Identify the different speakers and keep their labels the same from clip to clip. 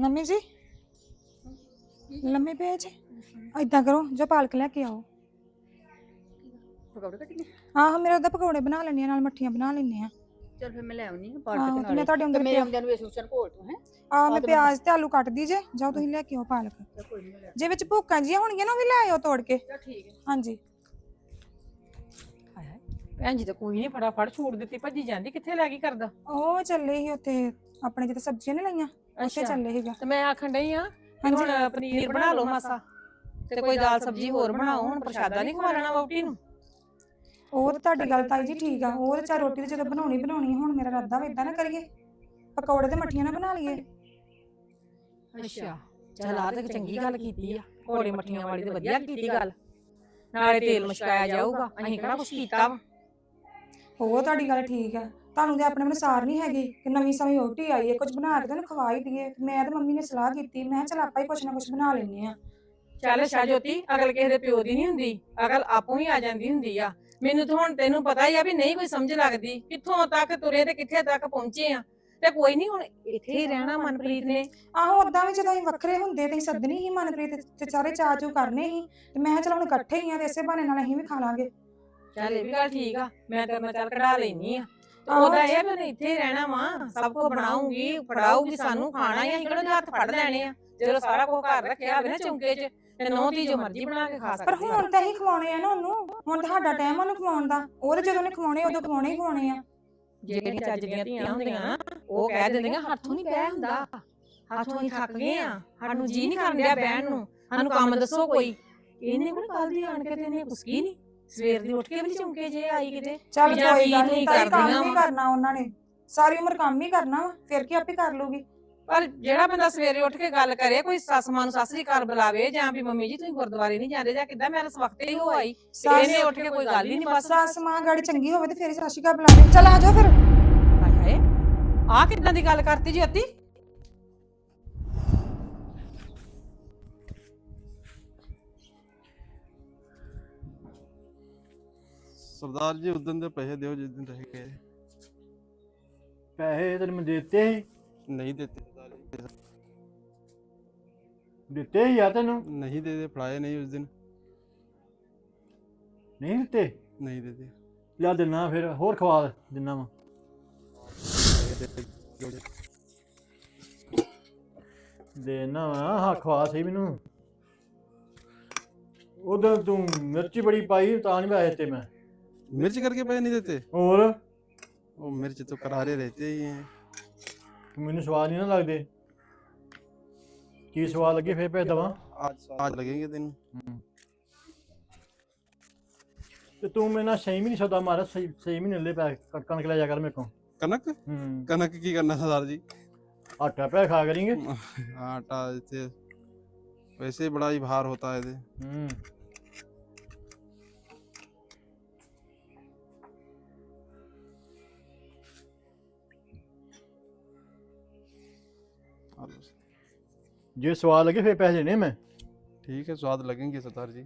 Speaker 1: Mummy ਜੀ? ਲੰਮੇ ਪਏ ਜੀ। ਕਰੋ ਜੋ ਪਾਲਕ ਲੈ ਕੇ ਆਓ।
Speaker 2: ਪਕੌੜੇ ਕੱਟਣੇ
Speaker 1: ਆਹ ਮੇਰੇ ਉਹਦਾ ਪਕੌੜੇ ਬਣਾ ਲੈਣੇ ਆ ਨਾਲ ਮੱਠੀਆਂ ਬਣਾ ਲੈਣੇ ਆ
Speaker 2: ਚਲ ਫਿਰ ਮੈਂ ਲੈ ਆਉਣੀ ਆ
Speaker 1: ਆਹੋ,
Speaker 2: ਪਾਲਕ
Speaker 1: ਤੇ ਮੈਂ
Speaker 2: ਨਾਲ
Speaker 1: ਤੁਹਾਡੇ ਅੰਦਰ
Speaker 2: ਮੇਰੇ
Speaker 1: ਪਿਆ-
Speaker 2: ਆਉਂਦਿਆਂ ਨੂੰ ਵੇਸੂਸਨ ਘੋਲ ਤੂੰ ਹੈ?
Speaker 1: ਆ ਮੈਂ ਪਿਆਜ਼ ਤੇ ਆਲੂ ਕੱਟ ਦੀ ਜੇ ਜਾਓ ਤੁਸੀਂ ਲੈ ਕੇ ਆਓ ਪਾਲਕ।
Speaker 2: ਕੋਈ ਨਹੀਂ ਲੈ
Speaker 1: ਜੇ ਵਿੱਚ ਭੁੱਕਾਂ ਜੀਆਂ ਹੋਣਗੀਆਂ ਨਾ ਉਹ ਵੀ ਲੈ ਆਇਓ ਤੋੜ ਕੇ।
Speaker 2: ਠੀਕ ਹੈ।
Speaker 1: ਹਾਂਜੀ।
Speaker 3: ਭੈਣ ਜੀ ਤਾਂ ਕੋਈ ਨਹੀਂ ਫਟਾਫਟ ਛੂਟ ਦਿੱਤੀ ਭੱਜੀ ਜਾਂਦੀ ਕਿੱਥੇ ਲੈ ਗਈ ਕਰਦਾ?
Speaker 1: ਉਹ ਚੱਲੇ ਸੀ ਉੱਥੇ ਆਪਣੇ ਜਿੱਥੇ ਸਬਜ਼ੀਆਂ ਨਹੀਂ ਲਾਈਆਂ ਉੱਥੇ ਚੱਲੇ ਸੀਗਾ।
Speaker 3: ਤੇ ਮੈਂ ਆਖਣ ਡਈ ਆ। ਹੁਣ ਪਨੀਰ ਬਣਾ ਲਓ ਮਾਸਾ। ਤੇ ਕੋਈ ਦਾਲ ਸਬਜ਼ੀ ਹੋਰ ਬਣਾਓ ਹੁਣ ਪ੍ਰਸ਼ਾਦਾ ਨਹੀਂ ਖਵਾ ਲੈਣਾ ਵਹੁਟੀ ਨੂੰ।
Speaker 1: ਉਹ ਤਾਂ ਤੁਹਾਡੀ ਗੱਲ ਤਾਈ ਜੀ ਠੀਕ ਆ ਤੇ ਚਾ ਰੋਟੀ ਤੇ ਜਦੋਂ ਬਣਾਉਣੀ ਬਣਾਉਣੀ ਹੁਣ ਮੇਰਾ ਰੱਦਾ ਵਾ ਇਦਾਂ ਨਾ ਕਰੀਏ। ਪਕੌੜੇ ਤੇ ਮੱਠੀਆਂ ਨਾ ਬਣਾ ਲਈਏ।
Speaker 3: ਅੱਛਾ ਚਲ ਆ ਤੇ ਚੰਗੀ ਗੱਲ ਕੀਤੀ ਆ ਘੋੜੇ ਮੱਠੀਆਂ ਵਾਲੀ ਤੇ ਵਧੀਆ ਕੀਤੀ ਗੱਲ। ਨਾਲੇ ਤੇਲ ਮਸ਼ਕਾਇਆ ਜਾਊਗਾ ਅਸੀਂ ਕਿਹੜਾ ਕੁਛ ਕੀਤਾ ਵਾ।
Speaker 1: ਉਹ ਤੁਹਾਡੀ ਗੱਲ ਠੀਕ ਆ ਤੁਹਾਨੂੰ ਤੇ ਆਪਣੇ ਮਨ ਸਾਰ ਨਹੀਂ ਹੈਗੀ ਕਿ ਨਵੀਂ ਸਮੇਂ ਰੋਟੀ ਆਈ ਹੈ ਕੁਝ ਬਣਾ ਕੇ ਤੁਹਾਨੂੰ ਖਵਾ ਹੀ। ਦਈਏ ਮੈਂ ਤੇ ਮੰਮੀ ਨੇ ਸਲਾਹ ਕੀਤੀ ਮੈਂ ਚਲ ਆਪਾਂ ਹੀ ਕੁਝ ਨਾ ਕੁਝ ਬਣਾ ਲੈਨੇ ਆ
Speaker 3: ਚੱਲ ਸ਼ਾਜੋਤੀ ਅਗਲ ਕਿਸੇ ਦੇ ਪਿਓ ਦੀ ਨਹੀਂ ਹੁੰਦੀ ਅਗਲ ਆਪੂ ਹੀ ਆ ਜਾਂਦੀ ਹੁੰਦੀ ਆ। ਮੈਨੂੰ ਤਾਂ ਹੁਣ ਤੈਨੂੰ ਪਤਾ ਹੀ ਆ ਵੀ ਨਹੀਂ ਕੋਈ ਸਮਝ ਲੱਗਦੀ ਕਿੱਥੋਂ ਤੱਕ ਤੁਰੇ ਤੇ ਕਿੱਥੇ ਤੱਕ ਪਹੁੰਚੇ ਆ। ਤੇ ਕੋਈ ਨਹੀਂ ਹੁਣ ਇੱਥੇ ਹੀ ਰਹਿਣਾ ਮਨਪ੍ਰੀਤ ਨੇ।
Speaker 1: ਆਹੋ ਉਦਾਂ ਵੀ ਜਦੋਂ ਅਸੀਂ ਵੱਖਰੇ ਹੁੰਦੇ ਤੇ ਅਸੀਂ ਸੱਦਣੀ ਹੀ ਮਨਪ੍ਰੀਤ ਤੇ ਸਾਰੇ ਚਾਚੂ ਕਰਨੇ ਹੀ ਤੇ ਮੈਂ ਕਿਹਾ ਚਲ ਹੁਣ ਇਕੱਠੇ ਹੀ ਆ ਤੇ ਇਸੇ ਬਹਾਨੇ ਨਾਲ ਅਸੀਂ ਵੀ ਖਾ ਲਾਂਗੇ।
Speaker 3: ਚੱਲ ਇਹ ਵੀ ਗੱਲ ਠੀਕ ਆ ਮੈਂ ਤੇਰੇ ਨਾਲ ਚੱਲ ਕਢਾ ਲੈਣੀ ਆ। ਉਹਦਾ ਇਹ ਵੀ ਉਹਨੇ ਇੱਥੇ ਹੀ ਰਹਿਣਾ ਵਾ ਸਭ ਕੁਝ ਬਣਾਉਂਗੀ ਫੜਾਊਗੀ ਸਾਨੂੰ ਖਾਣਾ ਹੀ ਅਸੀਂ ਕਿਹੜਾ ਉਹਦੇ ਹੱਥ ਫੜ ਲੈਣੇ ਆ। ਜਦੋਂ ਸਾਰਾ ਕੁਝ ਘਰ ਰੱਖਿਆ ਹੋਵੇ ਨਾ ਚੌਂਕੇ 'ਚ ਤੇ ਨੌ ਦੀ ਜੋ ਮਰਜ਼ੀ ਬਣਾ ਕੇ ਖਾ
Speaker 1: ਪਰ
Speaker 3: ਸਕਦੀ ਆ।
Speaker 1: ਹੁਣ ਤਾਂ ਅਸੀਂ ਖਵਾਉਣੇ ਆ ਨਾ ਉਹਨੂੰ। ਹੁਣ ਤਾਂ ਸਾਡਾ ਟਾਈਮ ਉਹਨੂੰ ਖਵਾਉਣ ਦਾ। ਉਹ ਤੇ ਜਦੋਂ ਉਹਨੇ ਖਵਾਉਣੇ ਉਦੋਂ ਖਵਾਉਣੇ ਹੀ ਖਵਾਉਣੇ ਆ।
Speaker 3: ਜਿਹੜੀਆਂ ਚੱਜ ਦੀਆਂ ਧੀਆਂ ਹੁੰਦੀਆਂ ਨਾ ਉਹ ਕਹਿ ਦਿੰਦੀਆਂ ਹੱਥੋਂ ਨਹੀਂ ਬਹਿ ਹੁੰਦਾ। ਹੱਥੋਂ ਹੀ ਥੱਕ ਗਏ ਆ। ਸਾਨੂੰ ਜੀ ਨਹੀਂ ਕਰਨ ਡਿਆ ਬਹਿਣ ਨੂੰ। ਸਾਨੂੰ ਕੰਮ ਦੱਸੋ ਕੋਈ। ਇਹਨੇ ਕੋਲ ਕੱਲ ਦੀ ਆਣ ਕੇ ਤੇ ਇਹਨੇ ਕੁਸਕੀ ਨਹੀਂ ਸਵੇਰ ਦੀ ਉੱਠ ਕੇ ਵੀ ਨੀ ਚੌਂਕੇ ਜੇ ਆਈ ਕਿਤੇ?
Speaker 1: ਚੱਲ
Speaker 3: ਜਾਂ
Speaker 1: ਕੋਈ
Speaker 3: ਕੀ
Speaker 1: ਗੱਲ
Speaker 3: ਤੁਸੀਂ
Speaker 1: ਨਹੀਂ ਤਾਂ ਕੰਮ ਹੀ। ਕਰਨਾ ਉਹਨਾਂ ਨੇ। ਸਾਰੀ ਉਮਰ ਕੰਮ ਹੀ ਕਰਨਾ ਵਾ ਫਿਰ ਕੀ ਆਪੇ ਕਰ ਲੂਗੀ
Speaker 3: ਪਰ ਜਿਹੜਾ ਬੰਦਾ ਸਵੇਰੇ ਉੱਠ ਕੇ ਗੱਲ ਕਰੇ ਕੋਈ ਸੱਸ ਮਾਂ ਨੂੰ ਸੱਸ ਦੀ ਘਰ ਬੁਲਾਵੇ ਜਾਂ ਵੀ ਮੰਮੀ ਜੀ ਤੁਸੀਂ ਗੁਰਦੁਆਰੇ ਨਹੀਂ ਜਾਂਦੇ ਜਾਂ ਕਿੱਦਾਂ ਮੈਂ ਤਾਂ ਵਕਤੇ ਹੀ ਹੋ ਆਈ। ਤੇ
Speaker 1: ਸੱਸ
Speaker 3: ਇਹਨੇ ਉੱਠ ਕੇ ਕੋਈ ਗੱਲ ਹੀ ਨਹੀਂ ਬਸ।
Speaker 1: ਸੱਸ ਮਾਂ ਗਾੜੀ ਚੰਗੀ ਹੋਵੇ ਤੇ ਫਿਰ ਹੀ ਸਾਸ਼ਿਕਾ ਬੁਲਾਵੇ ਚੱਲ ਆ ਜਾਓ ਫਿਰ।
Speaker 3: ਹਾਏ ਹਾਏ ਆ ਕਿੱਦਾਂ ਦੀ ਗੱਲ ਕਰਤੀ ਜੀ ਅੱਤੀ
Speaker 4: ਸਰਦਾਰ ਜੀ ਉਦੋਂ ਦੇ ਪੈਸੇ ਦਿਓ ਜਿਸ ਦਿਨ ਰਹਿ ਗਏ।
Speaker 5: ਪੈਸੇ ਤੈਨੂੰ ਮੈਂ ਦਿੱਤੇ ਸੀ?
Speaker 4: ਨਹੀਂ ਦਿੱਤੇ ਸਰਦਾਰ ਜੀ।
Speaker 5: ਦਿੱਤੇ ਸੀ ਯਾਰ ਤੈਨੂੰ?
Speaker 4: ਨਹੀਂ ਦੇ ਦੇ ਫੜਾਏ ਨਹੀਂ ਉਸ ਦਿਨ।
Speaker 5: ਨਹੀਂ ਦਿੱਤੇ?
Speaker 4: ਨਹੀਂ ਦੇ ਦੇ।
Speaker 5: ਲਿਆ ਦਿਨਾ ਫਿਰ ਹੋਰ ਖਵਾ ਦਿਨਾ ਵਾ ਦੇਣਾ ਵਾ ਹਾਂ ਖਵਾ ਸਹੀ ਮੈਨੂੰ। ਉਦੋਂ ਤੂੰ ਮਿਰਚੀ ਬੜੀ ਪਾਈ ਤਾਂ ਨਹੀਂ ਪਾਏ ਤੇ ਮੈਂ।
Speaker 4: मिर्च करके पैसे नहीं देते
Speaker 5: ਹੋਰ
Speaker 4: वो मिर्च तो करारे रहते ही हैं
Speaker 5: ਮੈਨੂੰ ਸਵਾਦ ਨਹੀਂ ਨਾ ਲੱਗਦੇ ਕੀ ਸਵਾਦ ਲੱਗੇ ਫੇਰ ਭੇਜ ਦਵਾਂ
Speaker 4: आज आज लगेंगे दिन
Speaker 5: ਤੇ ਤੂੰ ਮੇਰੇ ਨਾਲ ਸਹੀ ਵੀ ਨਹੀਂ ਸੌਦਾ ਮਾਰਾ ਸਹੀ ਸਹੀ ਮਹੀਨੇ ਲੈ ਪੈ ਕਣਕ ਲੈ ਜਾ ਕਰ ਮੇਰੇ ਕੋਲ
Speaker 4: कनक
Speaker 5: ਹੂੰ
Speaker 4: कनक की करना सरदार जी
Speaker 5: ਆਟਾ ਪੈ ਖਾ ਕਰੀਂਗੇ
Speaker 4: आटा जैसे वैसे बड़ा ही भार होता है ये।
Speaker 5: ਜੇ ਸਵਾਦ ਲੱਗੇ ਫੇਰ ਪੈਸੇ ਦੇਣੇ ਮੈਂ
Speaker 4: ठीक है स्वाद लगेंगे सरदार जी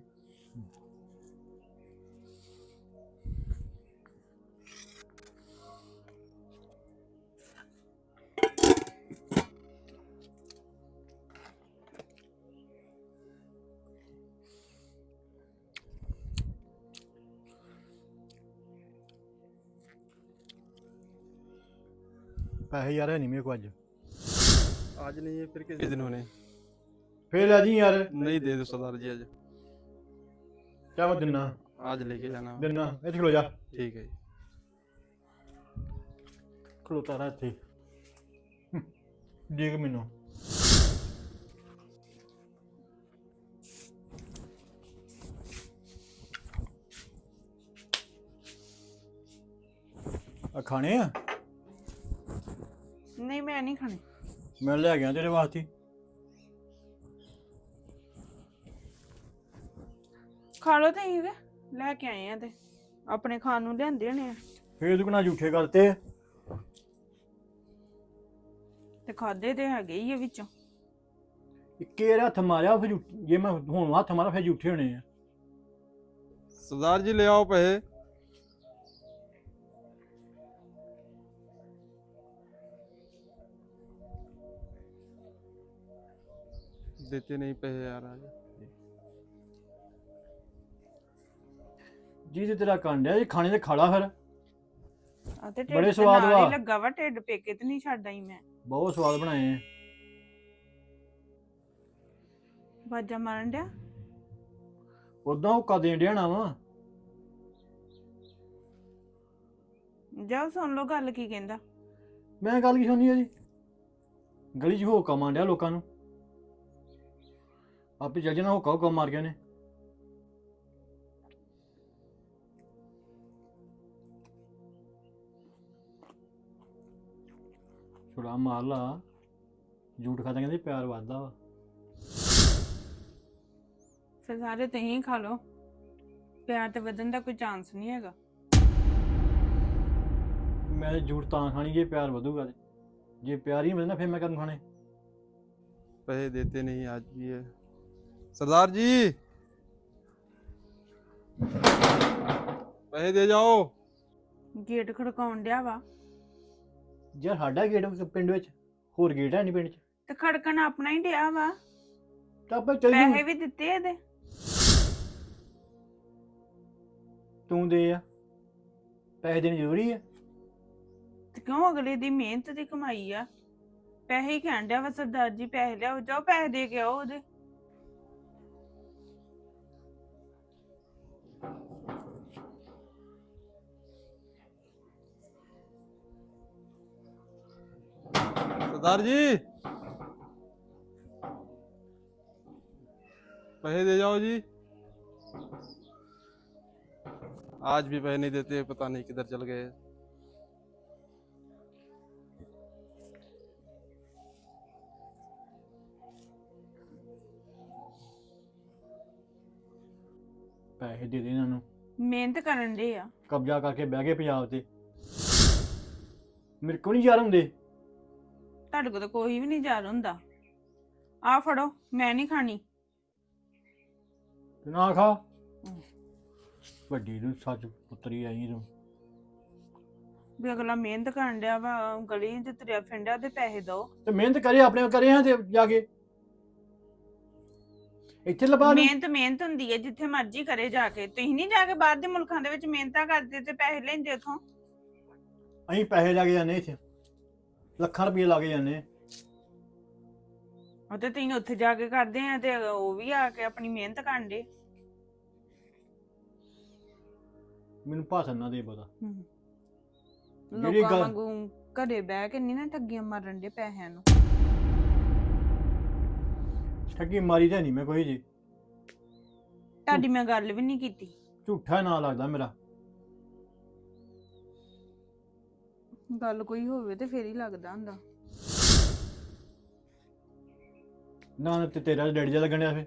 Speaker 5: ਪੈਸੇ ਯਾਰ ਹੈ ਨਹੀਂ ਮੇਰੇ ਕੋਲ ਅੱਜ
Speaker 4: आज नहीं है फिर किस दिन होने
Speaker 5: ਫੇਰ ਲੈ ਜੀ ਯਾਰ
Speaker 4: नहीं दे दो सरदार जी आज
Speaker 5: ਕਿਆ ਮੈਂ ਦਿਨਾ
Speaker 4: आज लेके जाना
Speaker 5: ਦਿਨਾ ਇੱਥੇ ਖਲੋ ਜਾ
Speaker 4: ठीक है जी।
Speaker 5: ਖਲੋਤਾ ਰਹਿ ਇੱਥੇ ਹੂੰ, ਦੇਖ ਮੈਨੂੰ ਆ ਖਾਣੇ ਆ
Speaker 6: ਨਹੀਂ ਮੈਂ ਨਹੀਂ ਖਾਣੀ
Speaker 5: ਮੈਂ ਲੈ ਗਿਆ ਤੇਰੇ ਵਾਸਤੇ
Speaker 6: ਖਾ ਲਓ ਤੁਸੀਂ ਲੈ ਕੇ ਆਏ ਆ ਤੇ ਆਪਣੇ ਖਾਣ ਨੂੰ ਲਿਆਂਦੇ ਨੇ
Speaker 5: ਫੇਰ ਦੁਕਣਾ ਝੂਠੇ ਕਰਤੇ
Speaker 6: ਤੇ? ਖਾਦੇ ਤੇ ਹੈਗੇ ਹੀ ਆ ਵਿੱਚੋਂ।
Speaker 5: ਇੱਕੇ ਵਾਰ ਹੱਥ ਮਾਰਿਆ ਫਿਰ ਜੇ ਮੈਂ ਹੁਣ ਹੱਥ ਮਾਰਾਂ ਫਿਰ ਝੂਠੇ ਹੋਣੇ ਆ।
Speaker 4: ਸਰਦਾਰ ਜੀ ਲਿਆਓ ਪੈਸੇ। ਦਿੱਤੇ ਨਹੀਂ ਪੈਸੇ ਯਾਰ ਅੱਜ
Speaker 5: ਜੀ ਤੇ ਤੇਰਾ ਕਾਂਡਿਆ ਇਹ ਖਾਣੇ ਤੇ ਖਾਲਾ ਫਿਰ।
Speaker 6: ਆ ਤੇ ਢਿੱਡ
Speaker 5: ਬੜੇ
Speaker 6: ਤੇ
Speaker 5: ਸਵਾਦ
Speaker 6: ਨਾਲ
Speaker 5: ਵਾ।
Speaker 6: ਹੀ ਲੱਗਾ ਵਾ ਢਿੱਡ ਪੇਕੇ ਤੇ ਨਹੀਂ ਛੱਡ ਆਈ ਮੈਂ।
Speaker 5: ਬਹੁਤ ਸਵਾਦ ਬਣਾਏ ਆ।
Speaker 6: ਬਾਜਾ ਮਾਰਨ ਡਿਆ?
Speaker 5: ਉਦਾਂ ਉਹ ਕਦੇ ਦੇਣ ਡਿਆ ਵਾ।
Speaker 6: ਜਾਓ ਸੁਣ ਲਓ ਗੱਲ ਕੀ ਕਹਿੰਦਾ।
Speaker 5: ਮੈਂ ਗੱਲ ਕੀ ਸੁਣੀ ਆ ਜੀ? ਗਲੀ 'ਚ ਹੋਕਾ ਮਾਰਿਆ ਲੋਕਾਂ ਨੂੰ। ਆਪੇ ਚੱਲ ਜਾਣਾ ਹੋਕਾ ਹੋਕਾ ਮਾਰ ਗਿਆ ਨੇ ਛੁੜਾ ਮਾਰ ਲਾ ਝੂਠ ਖਾਦਾ ਕਹਿੰਦੇ ਪਿਆਰ ਵੱਧਦਾ ਵਾ
Speaker 6: ਫਿਰ ਸਾਰੇ ਤੁਸੀਂ ਖਾ ਲਓ ਪਿਆਰ ਤੇ ਵਧਣ ਦਾ ਕੋਈ ਚਾਂਸ ਨਹੀਂ ਹੈਗਾ
Speaker 5: ਮੈਂ ਤੇ ਝੂਠ ਤਾਂ ਖਾਣੀ ਜੇ ਪਿਆਰ ਵਧੂਗਾ ਤੇ ਜੇ ਪਿਆਰ ਹੀ ਵਧਣਾ ਫਿਰ ਮੈਂ ਕਦੋਂ ਖਾਣੇ
Speaker 4: पैसे देते नहीं आज भी है सरदार जी पैसे दे जाओ
Speaker 6: ਗੇਟ ਖੜਕਾਉਣ ਡਿਆ ਵਾ
Speaker 5: ਯਾਰ ਸਾਡਾ ਗੇਟ ਪਿੰਡ ਵਿੱਚ ਹੋਰ ਗੇਟ ਹੈ ਨਹੀਂ ਪਿੰਡ 'ਚ।
Speaker 6: ਤੇ ਖੜਕਣ ਆਪਣਾ ਹੀ ਡਿਆ ਵਾ।
Speaker 5: ਤਾਂ ਆਪਾਂ ਚੱਲ
Speaker 6: ਪੈਸੇ ਵੀ ਦਿੱਤੇ ਇਹਦੇ।
Speaker 5: ਤੂੰ ਦੇ ਆ। ਪੈਸੇ ਦੇਣੇ ਜ਼ਰੂਰੀ ਆ।
Speaker 6: ਤੇ ਕਿਉਂ ਅਗਲੇ ਦੀ ਮਿਹਨਤ ਦੀ ਕਮਾਈ ਆ? ਪੈਸੇ ਹੀ ਕਹਿਣ ਡਿਆ ਵਾ ਸਰਦਾਰ ਜੀ ਪੈਸੇ ਲਿਆਓ ਜਾਓ ਪੈਸੇ ਦੇ ਕੇ ਆਓ ਉਹਦੇ।
Speaker 4: सरदार जी पैसे दे जाओ जी आज भी पैसे नहीं देते पता नहीं किधर चल गए
Speaker 5: ਪੈਸੇ ਦੇ ਦੇ ਇਹਨਾਂ ਨੂੰ
Speaker 6: ਮਿਹਨਤ ਕਰਨ ਦੇ ਆ
Speaker 5: ਕਬਜ਼ਾ ਕਰਕੇ ਬਹਿ ਗਏ ਪੰਜਾਬ ਤੇ ਮੇਰੇ ਕੋਲ ਨਹੀਂ ਯਾਰ ਹੁੰਦੇ
Speaker 6: ਤੁਹਾਡੇ ਕੋਲ ਤਾਂ ਕੋਈ ਵੀ ਨਹੀਂ ਜਾ ਹੁੰਦਾ। ਆ ਫੜੋ ਮੈਂ ਨਹੀਂ ਖਾਣੀ।
Speaker 5: ਤੇ ਨਾ ਖਾ। ਵੱਡੀ ਨੂੰ ਸੱਚ ਪੁੱਤਰੀ ਆਈ ਤੂੰ
Speaker 6: ਵੀ ਅਗਲਾ ਮਿਹਨਤ ਕਰਨ ਡਿਆ ਵਾ ਗਲੀ 'ਚ ਤੁਰਿਆ ਫਿੰਡਿਆ ਤੇ ਪੈਸੇ ਦੋ।
Speaker 5: ਤੇ ਮਿਹਨਤ ਕਰੇ ਆਪਣੇ ਕਰੇ ਹਾਂ ਤੇ ਜਾ ਕੇ। ਇੱਥੇ ਲਬਾ ਨੂੰ
Speaker 6: ਮਿਹਨਤ ਮਿਹਨਤ ਹੁੰਦੀ ਹੈ ਜਿੱਥੇ ਮਰਜ਼ੀ ਕਰੇ ਜਾ ਕੇ। ਤੁਸੀਂ ਨਹੀਂ ਜਾ ਕੇ ਬਾਹਰ ਦੇ ਮੁਲਕਾਂ ਦੇ ਵਿੱਚ ਮਿਹਨਤਾਂ ਕਰਦੇ ਤੇ ਪੈਸੇ ਲੈਂਦੇ ਉਥੋਂ?
Speaker 5: ਅਸੀਂ ਪੈਸੇ ਲਾ ਕੇ ਜਾਂਦੇ ਇੱਥੇ। ਲੱਖਾਂ ਰੁਪਏ ਲਾ ਕੇ ਜਾਂਦੇ
Speaker 6: ਉਹ ਤੇ ਤੁਸੀਂ ਉੱਥੇ ਜਾ ਕੇ ਕਰਦੇ ਆ ਤੇ ਉਹ ਵੀ ਆ ਕੇ ਆਪਣੀ ਮਿਹਨਤ ਕਰਨ ਦੇ
Speaker 5: ਮੈਨੂੰ ਭਾਸ਼ਣ ਨਾ ਦੇ ਪਤਾ। ਜਿਹੜੀ
Speaker 6: ਲੋਕਾਂ
Speaker 5: ਗੱਲ-
Speaker 6: ਵਾਂਗੂ ਘਰੇ ਬਹਿ ਕੇ ਨਹੀਂ ਨਾ ਠੱਗੀਆਂ ਮਾਰਨ ਦੇ ਪੈਸਿਆਂ ਨੂੰ।
Speaker 5: ਠੱਗੀ ਮਾਰੀ ਤਾਂ ਨਹੀਂ ਮੈਂ ਕੋਈ ਜੀ।
Speaker 6: ਤੁਹਾਡੀ ਮੈਂ ਗੱਲ ਵੀ ਨਹੀਂ ਕੀਤੀ।
Speaker 5: ਝੂਠਾ ਨਾਂ ਲੱਗਦਾ ਮੇਰਾ।
Speaker 6: ਗੱਲ ਕੋਈ ਹੋਵੇ ਤੇ ਫੇਰ ਹੀ ਲੱਗਦਾ ਹੁੰਦਾ।
Speaker 5: ਨਾ ਤੇ ਤੇਰਾ ਡੈਡੀ ਜਿਹਾ ਲੱਗਣ ਡਿਆ ਫੇ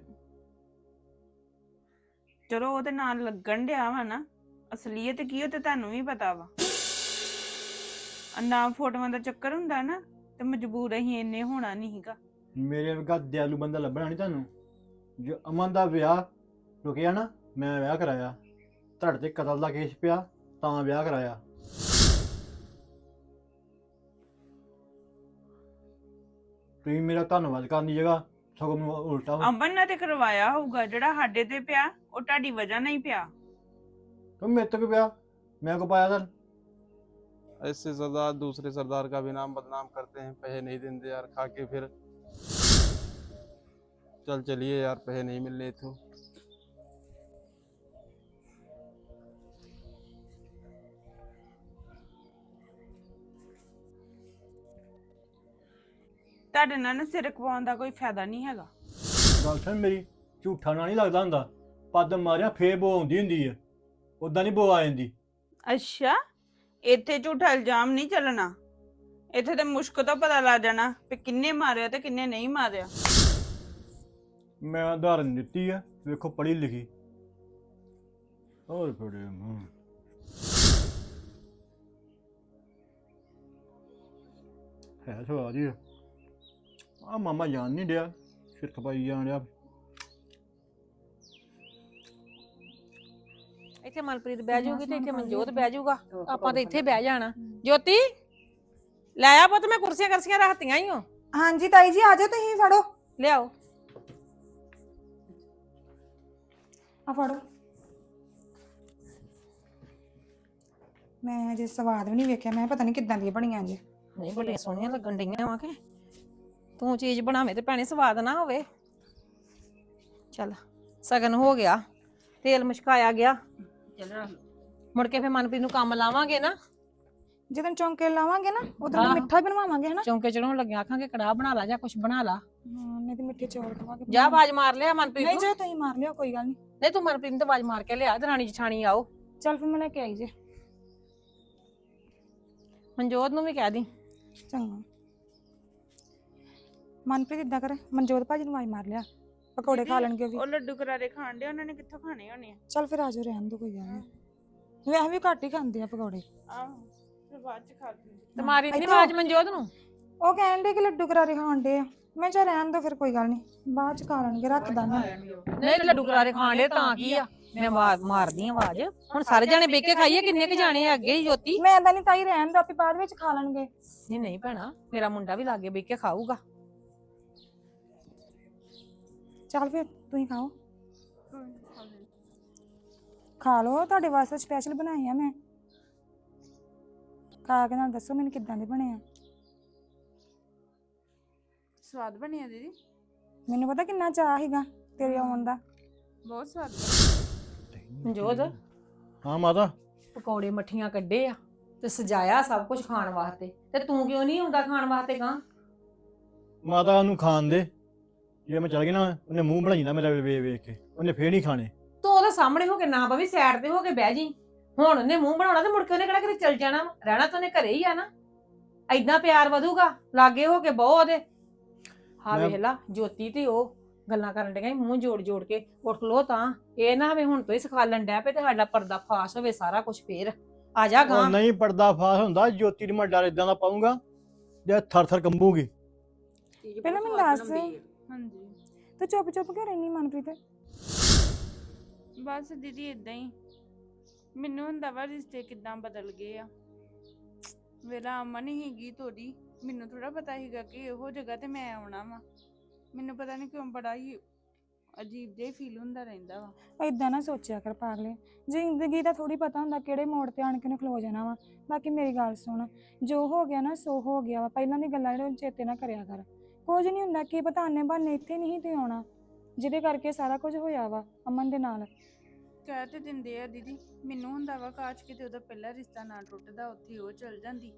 Speaker 6: ਚਲੋ ਉਹਦੇ ਨਾਲ ਲੱਗਣ ਡਿਆ ਵਾ ਨਾ। ਅਸਲੀਅਤ ਕੀ ਉਹ ਤੇ ਤੁਹਾਨੂੰ ਵੀ ਪਤਾ ਵਾ। ਆ ਨਾ ਫੋਟੋਆਂ ਦਾ ਚੱਕਰ ਹੁੰਦਾ ਨਾ ਤੇ ਮਜਬੂਰ ਅਸੀਂ ਇੰਨੇ ਹੋਣਾ ਨਹੀਂ ਹੈਗਾ
Speaker 5: ਮੇਰੇ ਵਰਗਾ ਦਿਆਲੂ ਬੰਦਾ ਲੱਭਣਾ ਨਹੀਂ ਤੁਹਾਨੂੰ। ਜੋ ਅਮਨ ਦਾ ਵਿਆਹ ਰੁਕਿਆ ਨਾ ਮੈਂ ਵਿਆਹ ਕਰਾਇਆ। ਤੁਹਾਡੇ ਤੇ ਕਤਲ ਦਾ ਕੇਸ ਪਿਆ ਤਾਂ ਵਿਆਹ ਕਰਾਇਆ। ਤੁਸੀਂ ਮੇਰਾ ਧੰਨਵਾਦ ਕਰਨ ਦੀ ਜਗ੍ਹਾ ਸਗੋਂ ਮੈਨੂੰ ਉਲਟਾ ਵਾ।
Speaker 6: ਅੰਬਨ ਨੇ ਤੇ ਕਰਵਾਇਆ ਹੋਊਗਾ ਜਿਹੜਾ ਸਾਡੇ ਤੇ ਪਿਆ ਉਹ ਤੁਹਾਡੀ ਵਜ੍ਹਾ ਨਾਲ ਹੀ ਪਿਆ
Speaker 5: ਤੂੰ ਮੇਰੇ ਤੋਂ ਕਿਉਂ ਪਿਆ ਮੈਂ ਕੋ ਪਾਇਆ ਤਾਂ
Speaker 4: ऐसे सरदार दूसरे सरदार का भी नाम बदनाम करते हैं पैसे नहीं देते यार खा के फिर चल चलिए यार पैसे नहीं मिल रहे थे
Speaker 6: ਤੁਹਾਡੇ ਨਾਲ ਨਾ ਸਿਰ ਕਵਾਉਣ ਦਾ ਕੋਈ ਫਾਇਦਾ ਨਹੀਂ ਹੈਗਾ।
Speaker 5: ਗੱਲ ਸੁਣ ਮੇਰੀ ਝੂਠਾ ਨਾ ਨਹੀਂ ਲੱਗਦਾ ਹੁੰਦਾ। ਪੱਦ ਮਾਰਿਆ ਫੇਰ ਬੋ ਆਉਂਦੀ ਹੁੰਦੀ ਆ। ਉਦਾਂ ਨਹੀਂ ਬੋ ਆ ਜਾਂਦੀ।
Speaker 6: ਅੱਛਾ ਇੱਥੇ ਝੂਠਾ ਇਲਜ਼ਾਮ ਨਹੀਂ ਚੱਲਣਾ। ਇੱਥੇ ਤੇ ਮੁਸ਼ਕ ਤੋਂ ਪਤਾ ਲੱਗ ਜਾਣਾ ਕਿ ਕਿੰਨੇ ਮਾਰਿਆ ਤੇ ਕਿੰਨੇ ਨਹੀਂ ਮਾਰਿਆ।
Speaker 5: ਮੈਂ ਉਦਾਹਰਨ ਦਿੱਤੀ ਆ ਵੇਖੋ ਪੜ੍ਹੀ ਲਿਖੀ। ਹੋਰ ਪੜੇ ਮੂੰਹ। ਹੈ ਸਵਾਦ ਹੀ ਆ। ਆ ਮਾਮਾ ਜਾਣ ਨਹੀਂ ਡਿਆ ਫਿਰ ਖਪਾਈ ਜਾਣ ਡਿਆ।
Speaker 3: ਇੱਥੇ ਮਨਪ੍ਰੀਤ ਬਹਿ ਜਾਊਗੀ ਤੇ ਇੱਥੇ ਮਨਜੋਤ ਬਹਿ ਜਾਊਗਾ। ਆਪਾਂ ਤਾਂ ਇੱਥੇ ਬਹਿ ਜਾਣਾ। ਜੋਤੀ ਲੈ ਆ ਪੁੱਤ ਮੈਂ ਕੁਰਸੀਆਂ ਕਰਸੀਆਂ ਰੱਖਤੀਆਂ ਹੀ ਹਾਂ
Speaker 1: ਹਾਂਜੀ ਤਾਈ ਜੀ ਆ ਜਾਓ ਤੁਸੀਂ ਫੜੋ।
Speaker 3: ਲਿਆਓ।
Speaker 1: ਆ ਫੜੋ। ਮੈਂ ਜੇ ਸਵਾਦ ਵੀ ਨਹੀਂ ਵੇਖਿਆ ਮੈਂ ਪਤਾ ਨਹੀਂ ਕਿੱਦਾਂ ਦੀਆਂ ਬਣੀਆਂ ਜੀ।
Speaker 3: ਨਹੀਂ ਬੜੀਆਂ ਸੋਹਣੀਆਂ ਲੱਗਣ ਡਈਆਂ ਵਾ ਕਿ। ਤੂੰ ਚੀਜ਼ ਬਣਾਵੇਂ ਤੇ ਭੈਣੇ ਸਵਾਦ ਨਾ ਹੋਵੇ। ਚੱਲ ਸਗਨ ਹੋ ਗਿਆ। ਤੇਲ ਮੁਸ਼ਕਾਇਆ ਗਿਆ।
Speaker 2: ਚੱਲ।
Speaker 3: ਮੁੜ ਕੇ ਫੇ ਮਨਪ੍ਰੀਤ ਨੂੰ ਕੰਮ ਲਾਵਾਂਗੇ ਨਾ।
Speaker 1: ਜਦੋਂ ਚੌਂਕੇ ਲਾਵਾਂਗੇ ਨਾ ਉਦੋਂ
Speaker 3: ਆਹੋ।
Speaker 1: ਮਿੱਠਾ ਹੀ ਬਣਵਾਵਾਂਗੇ ਹਨਾ?
Speaker 3: ਚੌਂਕੇ ਚੜਾਉਣ ਲੱਗੇ ਆਖਾਂਗੇ ਕੜਾਹ ਬਣਾ ਲਾ ਜਾਂ ਕੁਝ ਬਣਾ ਲਾ।
Speaker 1: ਹਾਂ ਨਹੀਂ ਤੇ ਮਿੱਠੇ ਚੌਲ ਖਵਾਗੇ।
Speaker 3: ਜਾ ਆਵਾਜ਼ ਮਾਰ ਲਿਆ ਮਨਪ੍ਰੀਤ
Speaker 1: ਨਹੀਂ
Speaker 3: ਨੂੰ।
Speaker 1: ਜੇ ਤੁਸੀਂ ਮਾਰ ਲਿਓ ਕੋਈ ਗੱਲ ਨਹੀਂ।
Speaker 3: ਨਹੀਂ ਤੂੰ ਮਨਪ੍ਰੀਤ ਨੂੰ ਤਾਂ ਆਵਾਜ਼ ਮਾਰ ਕੇ ਲਿਆ ਦਰਾਣੀ ਜਠਾਣੀ ਆਓ।
Speaker 1: ਚੱਲ ਫਿਰ ਮੈਂ ਲੈ ਕੇ ਆਈ ਜੇ।
Speaker 3: ਮਨਜੋਤ ਨੂੰ ਵੀ ਕਹਿ ਦੀ।
Speaker 1: ਚੰਗਾ। ਮਨਪ੍ਰੀਤ ਇਦਾਂ ਕਰ ਮਨਜੋਤ ਭਾਜੀ ਨੂੰ ਆਵਾਜ਼ ਮਾਰ ਲਿਆ ਪਕੌੜੇ ਖਾ ਲੈਣਗੇ ਉਹ ਵੀ।
Speaker 6: ਉਹ ਲੱਡੂ ਕਰਾਰੇ ਖਾਣ ਦੇ ਉਹਨਾਂ ਨੇ ਕਿੱਥੋਂ ਖਾਣੇ ਹੋਣੇ ਆ?
Speaker 1: ਚੱਲ ਫਿਰ ਆਜੋ ਰਹਿਣ ਦੋ ਕੋਈ ਗੱਲ ਨਹੀਂ। ਵੈਸੇ ਵੀ ਘੱਟ ਹੀ ਖਾਂਦੇ ਆ ਪਕੌੜੇ।
Speaker 6: ਆਹੋ ਫਿਰ ਬਾਅਦ ਚ ਖਾ ਲੂੰਗੀ
Speaker 3: ਤੇ ਮਾਰੀ ਨਹੀਂ ਆਵਾਜ਼ ਮਨਜੋਤ ਨੂੰ?
Speaker 1: ਉਹ ਕਹਿਣ ਦੇ ਕਿ ਲੱਡੂ ਕਰਾਰੇ ਖਾਣ ਦੇ ਆ। ਮੈਂ ਚਾ ਰਹਿਣ ਦੋ ਫਿਰ ਕੋਈ ਗੱਲ ਨਹੀਂ ਬਾਅਦ ਚ ਖਾ ਲੈਣਗੇ ਰੱਖਦਾ ਮੈਂ
Speaker 3: ਨਹੀਂ ਲੱਡੂ ਕਰਾਰੇ ਖਾਣ ਦੇ ਤਾਂ ਕੀ ਆ? ਮੈਂ ਆਵਾਜ਼ ਮਾਰਦੀ ਆ ਆਵਾਜ਼। ਹੁਣ ਸਾਰੇ ਜਾਣੇ ਬੇਕੇ ਖਾਈਏ ਕਿੰਨੇ ਕ ਜਾਣੇ ਆ ਅੱਗੇ ਹੀ ਜੋਤੀ?
Speaker 1: ਮੈਂ ਤਾਂ ਨਹੀਂ ਤਾਈ ਰਹਿਣ ਦੋ ਆਪੇ ਬਾਅਦ ਵਿੱਚ ਖਾ ਲੈਣਗੇ।
Speaker 3: ਨਹੀਂ ਨਹੀਂ ਭੈਣਾ ਮੇਰਾ ਮੁੰਡਾ ਵੀ ਲਾਗੇ ਬੇਕੇ ਖਾਊਗਾ।
Speaker 1: ਚੱਲ ਫਿਰ ਤੁਸੀਂ ਖਾਓ। ਖਾ ਲਓ ਤੁਹਾਡੇ ਵਾਸਤੇ ਸਪੈਸ਼ਲ ਬਣਾਏ ਆ ਮੈਂ। ਖਾ ਕੇ ਨਾਲ ਦੱਸੋ ਮੈਨੂੰ ਕਿੱਦਾਂ ਦੇ ਬਣੇ ਆ।
Speaker 6: ਸਵਾਦ ਬਣਿਆ ਦੀਦੀ।
Speaker 1: ਮੈਨੂੰ ਪਤਾ ਕਿੰਨਾ ਚਾਹ ਸੀਗਾ ਤੇਰੇ ਆਉਣ ਦਾ।
Speaker 6: ਬਹੁਤ ਸਵਾਦ
Speaker 3: ਮਨਜੋਤ
Speaker 5: ਹਾਂ ਮਾਤਾ।
Speaker 3: ਪਕੌੜੇ ਮੱਠੀਆਂ ਕੱਢੇ ਆ ਤੇ ਸਜਾਇਆ ਸਭ ਕੁਝ ਖਾਣ ਵਾਸਤੇ। ਤੇ ਤੂੰ ਕਿਉਂ ਨਹੀਂ ਆਉਂਦਾ ਖਾਣ ਵਾਸਤੇ ਗਾਂ?
Speaker 5: ਮਾਤਾ ਉਹਨੂੰ ਖਾਣ ਦੇ। ਜੇ ਮੈਂ ਚਲ ਗਿਆ ਨਾ ਉਹਨੇ ਮੂੰਹ ਬਣਾ ਜਾਂਦਾ ਮੇਰਾ ਵੇਖ ਵੇਖ ਕੇ। ਉਹਨੇ ਫੇਰ ਨਹੀਂ ਖਾਣੇ।
Speaker 3: ਤੂੰ ਉਹਦੇ ਸਾਹਮਣੇ ਹੋ ਕੇ ਨਾ ਬਵੀ ਸਾਈਡ ਤੇ ਹੋ ਕੇ ਬਹਿ ਜੀ। ਹੁਣ ਉਹਨੇ ਮੂੰਹ ਬਣਾਉਣਾ ਤੇ ਮੁੜ ਕੇ ਉਹਨੇ ਕਿਹੜਾ ਕਿਤੇ ਚਲ ਜਾਣਾ ਵਾ। ਰਹਿਣਾ ਤਾਂ ਉਹਨੇ ਘਰੇ ਹੀ ਆ ਨਾ। ਐਦਾਂ ਪਿਆਰ ਵਧੂਗਾ ਲਾਗੇ ਹੋ ਕੇ ਬਹੁ ਉਹਦੇ। ਹਾਂ
Speaker 5: ਮੈਂ-
Speaker 3: ਵੇਖ ਲਾ ਜੋਤੀ ਤੇ ਉਹ ਗੱਲਾਂ ਕਰਨ ਡਈਆਂ ਸੀ ਮੂੰਹ ਜੋੜ ਜੋੜ ਕੇ। ਉੱਠ ਲੋ ਤਾਂ। ਇਹ ਨਾ ਹੋਵੇ ਹੁਣ ਤੋਂ ਹੀ ਸਿਖਾਲਣ ਡੈ ਪਏ ਤੇ ਸਾਡਾ ਪਰਦਾ ਫਾਸ਼ ਹੋਵੇ ਸਾਰਾ ਕੁਝ ਫੇਰ। ਆ ਜਾ
Speaker 5: ਉਹ
Speaker 3: ਗਾਂ।
Speaker 5: ਨਹੀਂ ਪਰਦਾ ਫਾਸ ਹੁੰਦਾ ਜੋਤੀ ਨੂੰ ਮੈਂ ਡਰ ਇਦਾਂ ਦਾ ਪਾਉਂਗਾ ਜੇ ਥਰ ਥਰ ਕੰਬੂਗੀ।
Speaker 1: ਪਹਿਲਾਂ ਮੈਨੂੰ ਦੱਸ।
Speaker 6: ਹਾਂਜੀ।
Speaker 1: ਤੂੰ ਚੁੱਪ ਚੁੱਪ ਕੇ ਰਹਿਨੀ ਮਨਪ੍ਰੀਤ?
Speaker 6: ਬਸ ਦੀਦੀ ਇਦਾਂ ਹੀ। ਮੈਨੂੰ ਹੁੰਦਾ ਵਾ ਰਿਸ਼ਤੇ ਕਿਦਾਂ ਬਦਲ ਗਏ ਆ। ਵੇਲਾ ਅਮਨ ਹੀਗੀ ਤੋੜੀ ਮੈਨੂੰ ਥੋੜਾ ਪਤਾ ਸੀਗਾ ਕਿ ਇਹੋ ਜਗ੍ਹਾ ਤੇ ਮੈਂ ਆਉਣਾ ਵਾ। ਮੈਨੂੰ ਪਤਾ ਨਹੀਂ ਕਿਉਂ ਬੜਾ ਹੀ ਅਜੀਬ ਜਿਹਾ ਫੀਲ ਹੁੰਦਾ ਰਹਿੰਦਾ ਵਾ।
Speaker 1: ਏਦਾਂ ਨਾ ਸੋਚਿਆ ਕਰ ਪਾਗਲੇ। ਜ਼ਿੰਦਗੀ ਦਾ ਥੋੜੀ ਪਤਾ ਹੁੰਦਾ ਕਿਹੜੇ ਮੋੜ ਤੇ ਆਣ ਕੇ ਨੇ ਖਲੋ ਜਾਣਾ ਵਾ। ਬਾਕੀ ਮੇਰੀ ਗੱਲ ਸੁਣ ਜੋ ਹੋ ਗਿਆ ਨਾ ਸੋ ਹੋ ਗਿਆ ਵਾ। ਪਹਿਲਾਂ ਦੀ ਗੱਲਾਂ ਜਿਹੜੇ ਚੇਤੇ ਨਾ ਕਰਿਆ ਕਰ। ਕੁਝ ਨਹੀਂ ਹੁੰਦਾ ਕੀ ਪਤਾ ਆਨੇ ਬਹਾਨੇ ਇੱਥੇ ਨਹੀਂ ਤੇ ਆਉਣਾ। ਜਿਹਦੇ ਕਰਕੇ ਸਾਰਾ ਕੁਝ ਹੋਇਆ ਵਾ ਅਮਨ ਦੇ ਨਾਲ।
Speaker 6: ਕਹਿ ਤੇ ਦਿੰਦੇ ਆ ਦੀਦੀ ਮੈਨੂੰ ਹੁੰਦਾ ਵਾ ਕਾਸ਼ ਕਿਤੇ ਉਹਦਾ ਪਹਿਲਾ ਰਿਸ਼ਤਾ ਨਾ ਟੁੱਟਦਾ ਉੱਥੇ ਉਹ ਚਲ ਜਾਂਦੀ।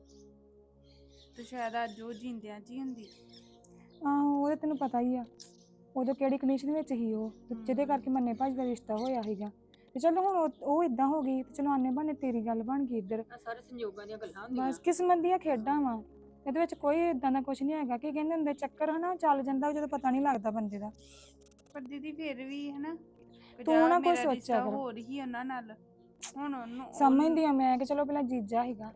Speaker 6: ਤੇ ਸ਼ਾਇਦ ਅੱਜ ਉਹ ਜਿੰਦਿਆਂ ਚ ਹੀ ਹੁੰਦੀ।
Speaker 1: ਆਹੋ ਉਹ ਤਾਂ ਤੈਨੂੰ ਪਤਾ ਹੀ ਆ। ਉਦੋਂ ਕਿਹੜੀ ਕੰਡੀਸ਼ਨ ਵਿੱਚ ਸੀ ਉਹ ਤੇ ਜਿਹਦੇ ਕਰਕੇ ਮੰਨੇ ਭਾਜੀ ਦਾ ਰਿਸ਼ਤਾ ਹੋਇਆ ਸੀਗਾ। ਤੇ ਚਲੋ ਹੁਣ ਉਹ- ਉਹ ਇਦਾਂ ਹੋ ਗਈ ਤੇ ਚਲੋ ਆਨੇ ਬਹਾਨੇ ਤੇਰੀ ਗੱਲ ਬਣ ਗਈ ਇੱਧਰ।
Speaker 2: ਆਹ ਸਾਰੇ ਸੰਯੋਗਾਂ ਦੀਆਂ ਗੱਲਾਂ ਹੁੰਦੀਆਂ।
Speaker 1: ਬਸ ਕਿਸਮਤ ਦੀਆਂ ਖੇਡਾਂ ਵਾ। ਇਹਦੇ ਵਿੱਚ ਕੋਈ ਇਦਾਂ ਦਾ ਕੁਝ ਨਹੀਂ ਹੈਗਾ ਕਿ ਕਹਿੰਦੇ ਹੁੰਦੇ ਚੱਕਰ ਹਨਾ ਚੱਲ ਜਾਂਦਾ ਜਦੋਂ ਪਤਾ ਨਹੀਂ ਲੱਗਦਾ ਬੰਦੇ ਦਾ।
Speaker 6: ਪਰ ਦੀਦੀ ਫਿਰ ਵੀ ਹਨਾ
Speaker 1: ਤੂੰ ਨਾ
Speaker 6: ਮੇਰਾ
Speaker 1: ਸੋਚਿਆ ਕਰ।
Speaker 6: ਹੋਰ ਹੀ ਉਹਨਾਂ ਨਾਲ। ਹੁਣ ਉਹਨੂੰ ਉਹ-
Speaker 1: ਸਮਝਦੀ ਆ ਮੈਂ ਕਿ ਚਲੋ ਪਹਿਲਾਂ ਜੀਜਾ ਸੀਗਾ।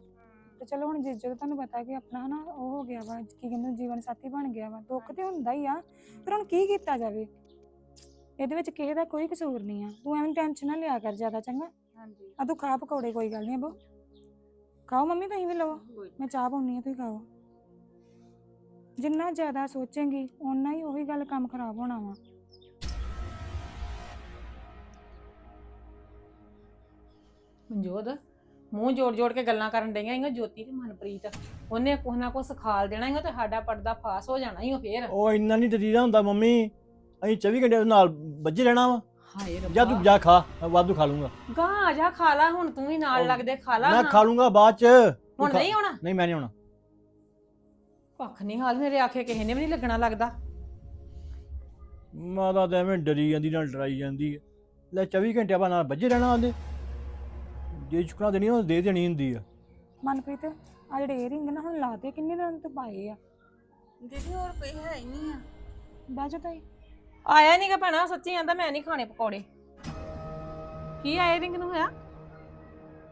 Speaker 1: ਤੇ ਚਲੋ ਹੁਣ ਜੀਜਾ ਤਾਂ ਤੁਹਾਨੂੰ ਪਤਾ ਕਿ ਆਪਣਾ ਹਨਾ ਉਹ ਹੋ ਗਿਆ ਵਾ ਕੀ ਕਹਿੰਦੇ ਜੀਵਨ ਸਾਥੀ ਬਣ ਗਿਆ ਵਾ। ਦੁੱਖ ਤੇ ਹੁੰਦਾ ਹੀ ਆ ਪਰ ਹੁਣ ਕੀ ਕੀਤਾ ਜਾਵੇ? ਇਹਦੇ ਵਿੱਚ ਕਿਸੇ ਦਾ ਕੋਈ ਕਸੂਰ ਨਹੀਂ ਆ। ਤੂੰ ਐਵੇਂ ਟੈਨਸ਼ਨ ਨਾ ਲਿਆ ਕਰ ਜ਼ਿਆਦਾ ਚੰਗਾ।
Speaker 6: ਹਾਂਜੀ।
Speaker 1: ਆ ਤੂੰ ਖਾ ਪਕੌੜੇ ਕੋਈ ਗੱਲ ਨਹੀਂ ਅਬੋ ਖਾਓ ਮੰਮੀ ਤੁਸੀਂ ਵੀ ਲਵੋ।
Speaker 2: ਕੋਈ
Speaker 1: ਮੈਂ ਚਾਹ ਪਾਉਣੀ ਆ ਤੁਸੀਂ ਖਾਓ। ਜਿੰਨਾ ਜ਼ਿਆਦਾ ਸੋਚੇਂਗੀ ਓਨਾ ਹੀ ਉਹੀ ਗੱਲ ਕੰਮ ਖਰਾਬ ਹੋਣਾ ਵਾ।
Speaker 3: ਮਨਜੋਤ ਮੂੰਹ ਜੋੜ ਜੋੜ ਕੇ ਗੱਲਾਂ ਕਰਨ ਡਈਆਂ ਹੈਗੀਆਂ ਜੋਤੀ ਤੇ ਮਨਪ੍ਰੀਤ। ਉਹਨੇ ਕੁਛ ਨਾ ਕੁਛ ਸਿਖਾਲ ਦੇਣਾ ਹੈਗਾ ਤੇ ਸਾਡਾ ਪਰਦਾ ਫਾਸ ਹੋ ਜਾਣਾ ਹੀ ਉਹ ਫੇਰ।
Speaker 5: ਉਹ ਇੰਨਾ ਨਹੀਂ ਦਰੀਦਾ ਹੁੰਦਾ ਮੰਮੀ ਅਸੀਂ 24 ਘੰਟੇ ਉਹਦੇ ਨਾਲ ਵੱਜੇ ਰਹਿਣਾ ਵਾ।
Speaker 3: ਹਾਏ
Speaker 5: ਜਾ ਤੂੰ ਜਾ ਖਾ ਮੈਂ ਵਾਧੂ ਖਾ ਲੂੰਗਾ।
Speaker 3: ਗਾਂ ਆ ਜਾ ਖਾ ਲਾ ਹੁਣ ਤੂੰ ਵੀ ਨਾਲ ਲੱਗਦੇ ਖਾ ਲਾ
Speaker 5: ਮੈਂ। ਖਾ ਲੂੰਗਾ ਬਾਅਦ ਚ। ਤੂੰ
Speaker 3: ਹੁਣ
Speaker 5: ਖਾ-
Speaker 3: ਨਹੀਂ ਆਉਣਾ?
Speaker 5: ਨਹੀਂ ਮੈਂ ਨਹੀਂ ਆਉਣਾ।
Speaker 3: ਕੱਖ ਨਹੀਂ ਹਾਲ ਮੇਰੇ ਆਖੇ ਕਿਸੇ ਨੇ ਵੀ ਨਹੀਂ ਲੱਗਣਾ ਲੱਗਦਾ।
Speaker 5: ਮਾਤਾ ਤਾਂ ਐਵੇਂ ਡਰੀ ਜਾਂਦੀ ਨਾਲ ਡਰਾਈ ਜਾਂਦੀ ਹੈ। ਲੈ 24 ਘੰਟੇ ਆਪਾਂ ਨਾਲ ਵੱਜੇ ਰਹਿਣਾ ਉਹਦੇ। ਜੇ ਚੁਕਣਾ ਦੇਣੀ ਉਹ ਦੇ ਦੇਣੀ ਹੁੰਦੀ ਆ।
Speaker 1: ਮਨਪ੍ਰੀਤ ਆ ਜਿਹੜੇ ਰਿੰਗ ਨਾ ਹੁਣ ਲਾਤੇ ਕਿੰਨੇ ਦਿਨ ਤੋਂ ਪਾਏ ਆ?
Speaker 6: ਦੀਦੀ ਹੋਰ ਕੋਈ ਹੈ ਹੀ ਨਹੀਂ ਆ।
Speaker 1: ਬਹਿ ਜਾ ਤਾਈ।
Speaker 3: ਆਇਆ ਨਹੀਂਗਾ ਭੈਣਾ ਸੱਚੀ ਆਂਦਾ ਮੈਂ ਨਹੀਂ ਖਾਣੇ ਪਕੌੜੇ। ਕੀ ਆਇਆ ਰਿੰਗ ਨੂੰ ਹੋਇਆ?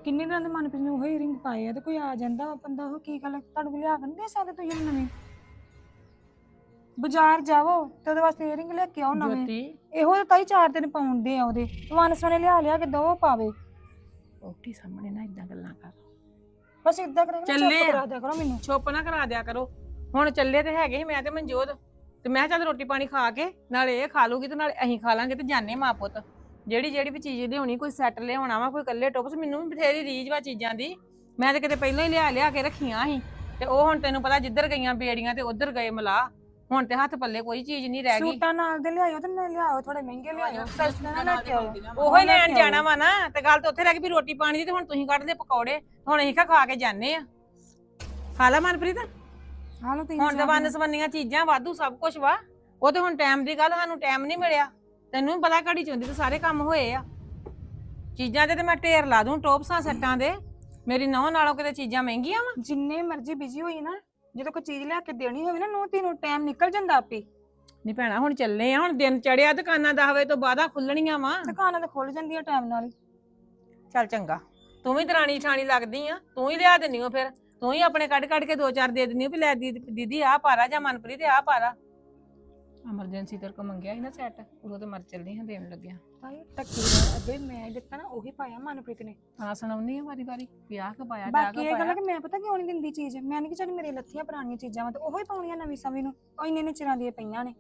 Speaker 1: ਕਿੰਨੇ ਦਿਨ ਦੇ ਮਨਪ੍ਰੀਤ ਨੇ ਉਹੀ ਰਿੰਗ ਪਾਏ ਆ ਤੇ ਕੋਈ ਆ ਜਾਂਦਾ ਵਾ ਬੰਦਾ ਉਹ ਕੀ ਗੱਲ ਤੁਹਾਨੂੰ ਕੋਲ ਲਿਆ ਕੇ ਨਹੀਂ ਦੇ ਸਕਦੇ ਤੁਸੀਂ ਨਵੇਂ? ਬਾਜ਼ਾਰ ਜਾਵੋ ਤੇ ਉਹਦੇ ਵਾਸਤੇ ਰਿੰਗ ਲੈ ਕੇ ਆਓ ਨਵੇਂ।
Speaker 3: ਜੋਤੀ।
Speaker 1: ਇਹੋ ਤਾਂ ਤਾਈ ਚਾਰ ਦਿਨ ਪਾਉਂਦੇ ਆ ਉਹਦੇ। ਵਨ ਸੋਨੇ ਲਿਆ ਲਿਆ ਕੇ ਦੋ ਪਾਵੇ।
Speaker 3: ਓਟੀ ਸਾਹਮਣੇ ਨਾ ਇਦਾਂ ਗੱਲਾਂ ਕਰ।
Speaker 1: ਬਸ ਇਦਾਂ ਕਰਾਂਗੇ
Speaker 3: ਚੱਲੇ ਆ।
Speaker 1: ਕਰਾ ਦਿਆ ਕਰੋ ਮੈਨੂੰ।
Speaker 3: ਚੁੱਪ ਨਾ ਕਰਾ ਦਿਆ ਕਰੋ। ਹੁਣ ਚੱਲੇ ਤੇ ਹੈਗੇ ਸੀ ਮੈਂ ਤੇ ਮਨਜੋਤ। ਤੇ ਮੈਂ ਕਿਹਾ ਚੱਲ ਰੋਟੀ ਪਾਣੀ ਖਾ ਕੇ ਨਾਲੇ ਇਹ ਖਾ ਲੂਗੀ ਤੇ ਨਾਲੇ ਅਸੀਂ ਖਾ ਲਾਂਗੇ ਤੇ ਜਾਣੇ ਮਾਂ ਪੁੱਤ। ਜਿਹੜੀ ਜਿਹੜੀ ਵੀ ਚੀਜ਼ ਲਿਆਉਣੀ ਕੋਈ ਸੈੱਟ ਲਿਆਉਣਾ ਵਾ ਕੋਈ ਕੱਲੇ ਟੋਪਸ ਮੈਨੂੰ ਵੀ ਬਥੇਰੀ ਰੀਝ ਵਾ ਚੀਜ਼ਾਂ ਦੀ। ਮੈਂ ਤੇ ਕਿਤੇ ਪਹਿਲਾਂ ਹੀ ਲਿਆ ਲਿਆ ਕੇ ਰੱਖੀਆਂ ਸੀ। ਤੇ ਉਹ ਹੁਣ ਤੈਨੂੰ ਪਤਾ ਜਿੱਧਰ ਗਈਆਂ ਬੇੜੀਆਂ ਤੇ ਉਧਰ ਗਏ ਮਲਾ। ਹੁਣ ਤੇ ਹੱਥ ਪੱਲੇ ਕੋਈ ਚੀਜ਼ ਨਹੀਂ ਰਹਿ ਗਈ।
Speaker 1: ਸੂਟਾਂ ਨਾਲ ਦੇ ਲਿਆਇਓ ਤੇ ਨਾ ਲਿਆਓ ਥੋੜੇ ਮਹਿੰਗੇ ਲਿਆਇਓ ਸਸਤੇ ਨਾ ਲੈ ਕੇ ਆਇਓ।
Speaker 3: ਉਹੋ ਹੀ ਲੈਣ। ਜਾਣਾ ਵਾ ਨਾ ਤੇ ਗੱਲ ਤਾਂ ਉੱਥੇ ਰਹਿ ਗਈ ਵੀ ਰੋਟੀ ਪਾਣੀ ਦੀ ਤੇ ਹੁਣ ਤੁਸੀਂ ਕੱਢਦੇ ਪਕੌੜੇ ਹੁਣ ਅਸੀਂ ਖਾ ਖਾ ਕੇ ਜਾਂਦੇ ਆ। ਖਾ ਲਾ ਮਨਪ੍ਰੀਤ।
Speaker 1: ਹਾਲੋ
Speaker 3: ਹੁਣ ਤੇ
Speaker 1: ਚਾਹ
Speaker 3: ਵੰਨ ਸਵੰਨੀਆਂ ਚੀਜ਼ਾਂ ਵਾਧੂ ਸਭ ਕੁਝ ਵਾ। ਉਹ ਤੇ ਹੁਣ ਟਾਈਮ ਦੀ ਗੱਲ ਸਾਨੂੰ ਟਾਈਮ ਨਹੀਂ ਮਿਲਿਆ। ਤੈਨੂੰ ਵੀ ਪਤਾ ਘੜੀ ਚੁੰਦੀ ਤੇ ਸਾਰੇ ਕੰਮ ਹੋਏ ਆ। ਚੀਜ਼ਾਂ ਦੇ ਤੇ ਮੈਂ ਢੇਰ ਲਾ ਦੂੰ ਟੋਪਸਾਂ ਸੱਟਾਂ ਦੇ। ਮੇਰੀ ਨੌ ਨਾਲੋਂ ਕਿਤੇ ਚੀਜ਼ਾਂ ਮਹਿੰਗੀਆਂ ਵਾ।
Speaker 1: ਜਿੰਨੇ ਮਰਜ਼ੀ ਬਿਜ਼ੀ ਹੋਈ ਨਾ ਜਦੋਂ ਕੋਈ ਚੀਜ਼ ਲਿਆ ਕੇ ਦੇਣੀ ਹੋਵੇ ਨਾ ਨੂੰ ਤੈਨੂੰ ਟਾਈਮ ਨਿਕਲ ਜਾਂਦਾ ਆਪੇ।
Speaker 3: ਨਹੀਂ ਭੈਣਾ ਹੁਣ ਚੱਲੇ ਆ ਹੁਣ ਦਿਨ ਚੜਿਆ ਦੁਕਾਨਾਂ 10 ਵਜੇ ਤੋਂ ਬਾਅਦਾਂ ਖੁੱਲਣੀਆਂ ਵਾ।
Speaker 1: ਦੁਕਾਨਾਂ ਤਾਂ ਖੁੱਲ ਜਾਂਦੀਆਂ ਟਾਈਮ ਨਾਲ ਹੀ।
Speaker 3: ਚੱਲ ਚੰਗਾ ਤੂੰ ਵੀ ਦਰਾਣੀ ਠਾਣੀ ਲੱਗਦੀ ਆ ਤੂੰ ਹੀ ਲਿਆ ਦਿੰਨੀ ਓ ਫਿਰ। ਤੂੰ ਹੀ ਆਪਣੇ ਕੱਢ ਕੱਢ ਕੇ ਦੋ ਚਾਰ ਦੇ ਦਿੰਨੀ ਓ ਵੀ ਲੈ ਦੀਦੀ ਦੀਦੀ ਆਹ ਪਾਰਾ ਜਾਂ ਮਨਪ੍ਰੀਤ ਆਹ ਪਾਰਾ। ਐਮਰਜੈਂਸੀ ਤੇਰੇ ਕੋ ਮੰਗਿਆ ਸੀ ਨਾ ਸੈੱਟ ਉਦੋਂ ਤੇ ਮਰ ਚੱਲਦੀ ਹਾਂ ਦੇਣ ਲੱਗਿਆ।
Speaker 1: ਤਾਈ ਟੱਕੀ ਦਾ ਅੱਗੇ ਮੈਂ ਦਿੱਤਾ ਨਾ ਉਹੀ ਪਾਇਆ ਮਨਪ੍ਰੀਤ ਨੇ।
Speaker 3: ਹਾਂ ਸੁਣਾਉਣੀ ਆ ਵਾਰੀ ਵਾਰੀ ਵਿਆਹ ਕ ਪਾਇਆ ਜਾ
Speaker 1: ਬਾਕੀ ਇਹ ਗੱਲ ਕਿ ਮੈਂ ਪਤਾ ਕਿਉਂ ਨਹੀਂ ਦਿੰਦੀ ਚੀਜ਼? ਮੈਂ ਨਹੀਂ ਕਿ ਚੱਲ ਮੇਰੇ ਲੱਥੀਆਂ ਪੁਰਾਣੀਆਂ ਚੀਜ਼ਾਂ ਵਾ ਤੇ ਉਹੀ ਪਾਉਣੀਆਂ ਨਵੀਂ ਸਮੇਂ ਨੂੰ ਉਹ ਇੰਨੇ ਨੇ ਚਿਰਾਂ ਦੀਆਂ ਪਈਆਂ ਨੇ।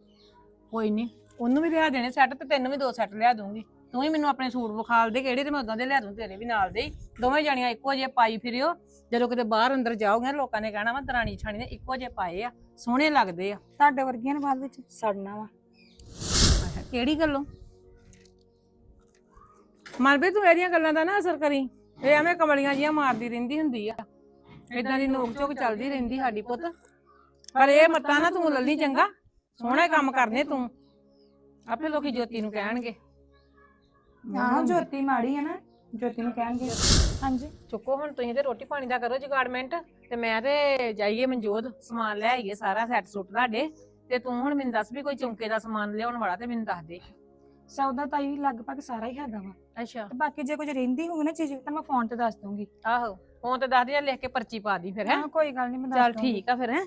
Speaker 3: ਕੋਈ ਨਹੀਂ ਉਹਨੂੰ ਵੀ ਲਿਆ ਦੇਣੇ ਸੈੱਟ ਤੇ ਤੈਨੂੰ ਵੀ ਦੋ ਸੈੱਟ ਲਿਆ ਦੂੰਗੀ ਤੂੰ ਹੀ ਮੈਨੂੰ ਆਪਣੇ ਸੂਟ ਵਿਖਾਲ ਦੇ ਕਿਹੜੇ ਤੇ ਮੈਂ ਉਦਾਂ ਦੇ ਲਿਆ ਦੂੰ ਤੇਰੇ ਵੀ ਨਾਲ ਦੇ ਹੀ। ਦੋਵੇਂ ਜਣੀਆਂ ਇੱਕੋ ਜਿਹੇ ਪਾਈ ਫਿਰਿਓ। ਜਦੋਂ ਕਿਤੇ ਬਾਹਰ ਅੰਦਰ ਜਾਓਗੇ ਲੋਕਾਂ ਨੇ ਕਹਿਣਾ ਵਾ ਦਰਾਣੀ ਛਾਣੀ ਨੇ ਇੱਕੋ ਜਿਹੇ ਪਾਏ ਆ ਸੋਹਣੇ ਲੱਗਦੇ ਆ।
Speaker 1: ਤੁਹਾਡੇ ਵਰਗੀਆਂ ਨੇ ਬਾਅਦ ਵਿੱਚ ਸੜਨਾ ਵਾ।
Speaker 3: ਕਿਹੜੀ ਗੱਲੋਂ? ਮਨਪ੍ਰੀਤ ਤੂੰ ਇਹਦੀਆਂ ਗੱਲਾਂ ਦਾ ਨਾ ਅਸਰ ਕਰੀ। ਇਹ ਐਵੇਂ ਕਮਲੀਆਂ ਜੀਆਂ ਮਾਰਦੀ ਰਹਿੰਦੀ ਹੁੰਦੀ ਆ। ਇਦਾਂ ਦੀ ਨੋਕ ਝੋਕ ਚੱਲਦੀ ਰਹਿੰਦੀ ਸਾਡੀ ਪੁੱਤ। ਪਰ ਇਹ ਮੱਤਾਂ ਨਾ ਤੂੰ ਲੱਲੀ ਚੰਗਾ। ਸੋਹਣੇ ਕੰਮ ਕਰਨੇ ਤੂੰ। ਆਪੇ ਲੋਕੀ ਜੋਤੀ ਨੂੰ ਕਹਿਣਗੇ।
Speaker 1: ਆਹੋ ਜੋਤੀ ਮਾੜੀ ਹੈ ਨਾ ਜੋਤੀ ਨੂੰ ਕਹਿਣਗੇ। ਹਾਂਜੀ।
Speaker 3: ਚੁੱਕੋ ਹੁਣ ਤੁਸੀਂ ਤੇ ਰੋਟੀ ਪਾਣੀ ਦਾ ਕਰੋ ਜਗਾੜਮੈਂਟ ਤੇ ਮੈਂ ਤੇ ਜਾਈਏ ਮਨਜੋਤ ਸਮਾਨ ਲੈ ਆਈਏ ਸਾਰਾ ਸੈੱਟ ਸੁੱਟ ਤੁਹਾਡੇ ਤੇ ਤੂੰ ਹੁਣ ਮੈਨੂੰ ਦੱਸ ਵੀ ਕੋਈ ਚੌਂਕੇ ਦਾ ਸਮਾਨ ਲਿਆਉਣ ਵਾਲਾ ਤੇ ਮੈਨੂੰ ਦੱਸ ਦੇ।
Speaker 1: ਸੌਦਾ ਤਾਈ ਲਗਭਗ ਸਾਰਾ ਹੀ ਹੈਗਾ ਵਾ।
Speaker 3: ਅੱਛਾ।
Speaker 1: ਤੇ ਬਾਕੀ ਜੇ ਕੁਝ ਰਹਿੰਦੀ ਹੋਵੇ ਨਾ ਚੀਜ਼ ਤਾਂ ਮੈਂ ਫੋਨ ਤੇ ਦੱਸ ਦੂੰਗੀ
Speaker 3: ਆਹੋ ਹੁਣ ਤੇ ਦੱਸ ਦੇ ਲਿਖ ਕੇ ਪਰਚੀ ਪਾ ਦੀ ਫਿਰ ਹੈ?
Speaker 1: ਹਾਂ ਕੋਈ ਗੱਲ ਨਹੀਂ ਮੈਂ ਦੱਸ
Speaker 3: ਚੱਲ
Speaker 1: ਦੂੰਗੀ।
Speaker 3: ਠੀਕ ਆ ਫਿਰ ਹੈ?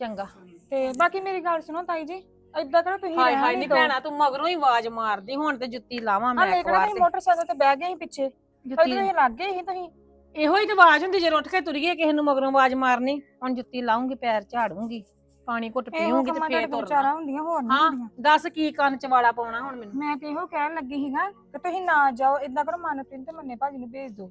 Speaker 3: ਚੰਗਾ।
Speaker 1: ਤੇ ਬਾਕੀ ਮੇਰੀ ਗੱਲ ਸੁਣੋ ਤਾਈ ਜੀ ਏਦਾਂ ਕਰੋ ਤੁਸੀਂ
Speaker 3: ਹਾਏ ਹਾਏ ਨਹੀਂ। ਭੈਣਾ ਤੂੰ ਮਗਰੋਂ ਹੀ ਆਵਾਜ਼ ਮਾਰਦੀ ਹੁਣ ਤੇ ਜੁੱਤੀ ਲਾਵਾਂ ਮੈਂ
Speaker 1: ਲੈ
Speaker 3: ਇੱਕ
Speaker 1: ਕਿਹੜਾ
Speaker 3: ਵਾਰ
Speaker 1: ਤੁਸੀਂ ਮੋਟਰਸਾਈਕਲ ਤੇ ਬਹਿ ਗਏ ਸੀ ਪਿੱਛੇ।
Speaker 3: ਜੁੱਤੀ
Speaker 1: ਤੁਸੀਂ ਲੱਗ ਗਏ ਸੀ ਤੁਸੀਂ।
Speaker 3: ਇਹੋ ਹੀ ਤੇ ਆਵਾਜ਼ ਹੁੰਦੀ ਜੇ ਉੱਠ ਕੇ ਤੁਰੀਏ ਕਿਸੇ ਨੂੰ ਮਗਰੋਂ ਆਵਾਜ਼ ਮਾਰਨੀ ਹੁਣ ਜੁੱਤੀ ਲਾਉਂਗੀ ਪੈਰ ਝਾੜੂੰਗੀ ਪਾਣੀ ਘੁੱਟ
Speaker 1: ਇਹੋ
Speaker 3: ਪੀਉਂਗੀ ਤੇ
Speaker 1: ਕੰਮਾਂ
Speaker 3: ਫੇਰ ਤੁਰਨਾ।
Speaker 1: ਵਿਚਾਰਾ ਹੁੰਦੀਆਂ ਹੋਰ ਨਹੀਂ
Speaker 3: ਹਾਂ
Speaker 1: ਹੁੰਦੀਆਂ।
Speaker 3: ਦੱਸ ਕੀ ਕੰਨ ਚ ਵਾਲਾ ਪਾਉਣਾ ਹੁਣ ਮੈਨੂੰ।
Speaker 1: ਮੈਂ ਤੇ ਇਹੋ ਕਹਿਣ ਲੱਗੀ ਸੀਗਾ ਕਿ ਤੁਸੀਂ ਨਾ ਜਾਓ ਏਦਾਂ ਕਰੋ ਮਨਪ੍ਰੀਤ ਤੇ ਮੰਨੇ ਭਾਜੀ ਨੂੰ ਭੇਜ ਦਿਓ।